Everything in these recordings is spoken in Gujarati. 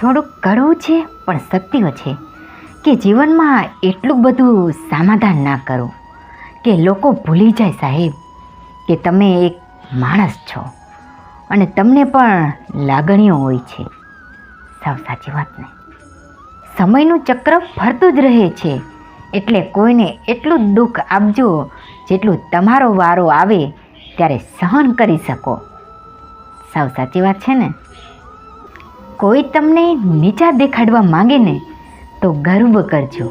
થોડુંક કડવું છે, પણ સત્ય છે કે જીવનમાં એટલું બધું સમાધાન ના કરો કે લોકો ભૂલી જાય સાહેબ કે તમે એક માણસ છો અને તમને પણ લાગણીઓ હોય છે. સાવ સાચી વાત ને. સમયનું ચક્ર ફરતું જ રહે છે એટલે કોઈને એટલું દુઃખ આપજો જેટલું તમારો વારો આવે ત્યારે સહન કરી શકો. સાવ સાચી વાત છે ને. કોઈ તમને નીચા દેખાડવા માંગે ને, તો ગર્વ કરજો.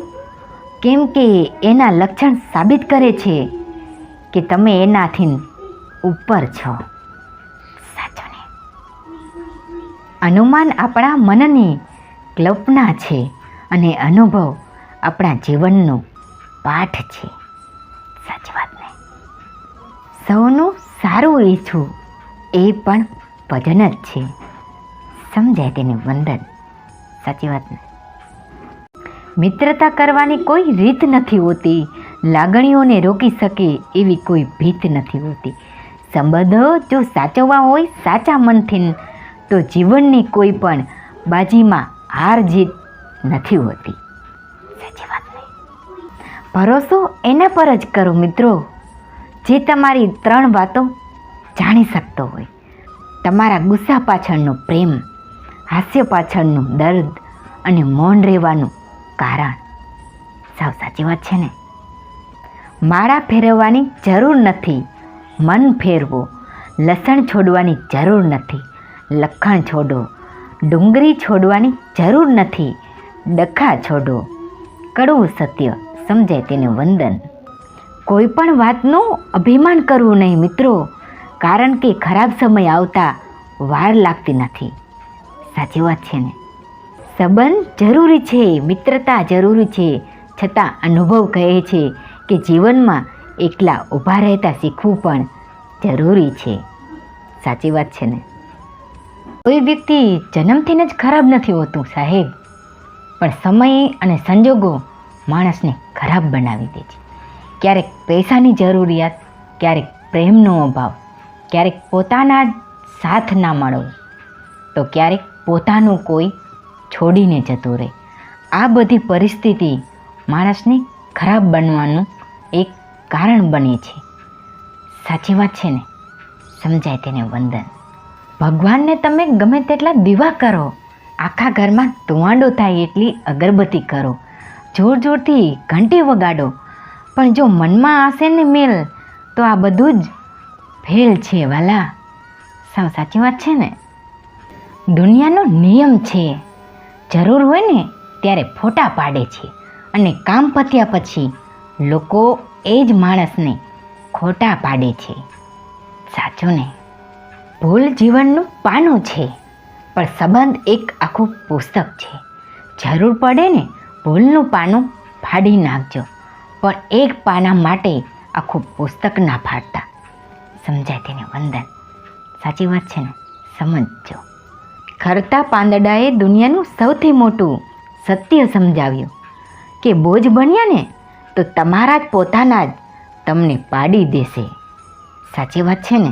કેમ કે એના લક્ષણ સાબિત કરે છે કે તમે એનાથી ઉપર છો. સાચો ને? અનુમાન આપણા મનની કલ્પના છે અને અનુભવ આપણા જીવનનો પાઠ છે. સાચી વાત ને? સૌનું સારું ઈચ્છું એ પણ ભજન જ છે. સમજાય તેને વંદન. સાચી વાત ને? મિત્રતા કરવાની કોઈ રીત નથી હોતી. લાગણીઓને રોકી શકે એવી કોઈ ભીત નથી હોતી. સંબંધો જો સાચવવા હોય સાચા મનથી, તો જીવનની કોઈ પણ બાજીમાં હાર જીત નથી હોતી. સાચી વાત નહીં ભરોસો એના પર જ કરો મિત્રો. જે તમારી ત્રણ વાતો જાણી શકતો હોય. તમારા ગુસ્સા પાછળનો પ્રેમ હાસ્ય પાછળનું દર્દ અને મૌન રહેવાનું કારણ. સાવ સાચી વાત છે ને? માળા ફેરવવાની જરૂર નથી. મન ફેરવો. લસણ છોડવાની જરૂર નથી. લખણ છોડો. ડુંગળી છોડવાની જરૂર નથી. ડખા છોડો. કડવું સત્ય સમજાય તેને વંદન. કોઈ પણ વાતનું અભિમાન કરવું નહીં મિત્રો. કારણ કે ખરાબ સમય આવતા વાર લાગતી નથી. સાચી વાત છે ને. સંબંધ જરૂરી છે, મિત્રતા જરૂરી છે. છતાં અનુભવ કહે છે કે જીવનમાં એકલા ઊભા રહેતા શીખવું પણ જરૂરી છે. સાચી વાત છે ને. કોઈ વ્યક્તિ જન્મથી જ ખરાબ નથી હોતું સાહેબ. પણ સમય અને સંજોગો માણસને ખરાબ બનાવી દે છે. ક્યારેક પૈસાની જરૂરિયાત, ક્યારેક પ્રેમનો અભાવ, ક્યારેક પોતાના સાથ ના મળવો તો ક્યારેક પોતાનું કોઈ છોડીને જતું રહે. આ બધી પરિસ્થિતિ માણસને ખરાબ બનવાનું એક કારણ બને છે. સાચી વાત છે ને? સમજાય તેને વંદન. ભગવાનને તમે ગમે તેટલા દીવા કરો. આખા ઘરમાં ધુવાંડો થાય એટલી અગરબત્તી કરો. જોર જોરથી ઘંટી વગાડો. પણ જો મનમાં હશે ને મેલ, તો આ બધું જ ફેલ છે વાલા. સાવ સાચી વાત છે ને? દુનિયાનો નિયમ છે. જરૂર હોય ને ત્યારે ફોટા પાડે છે. અને કામ પત્યા પછી લોકો એ જ માણસને ખોટા પાડે છે. સાચું ને? ભૂલ જીવનનું પાનું છે. પણ સંબંધ એક આખું પુસ્તક છે. જરૂર પડે ને ભૂલનું પાનું ફાડી નાખજો. પણ એક પાના માટે આખું પુસ્તક ના ફાડતા. સમજાય તેને વંદન? સાચી વાત છે ને? સમજજો. ખરતા પાંદડાએ દુનિયાનું સૌથી મોટું સત્ય સમજાવ્યું કે બોજ બન્યા ને તો તમારા જ પોતાના જ તમને પાડી દેશે. સાચી વાત છે ને?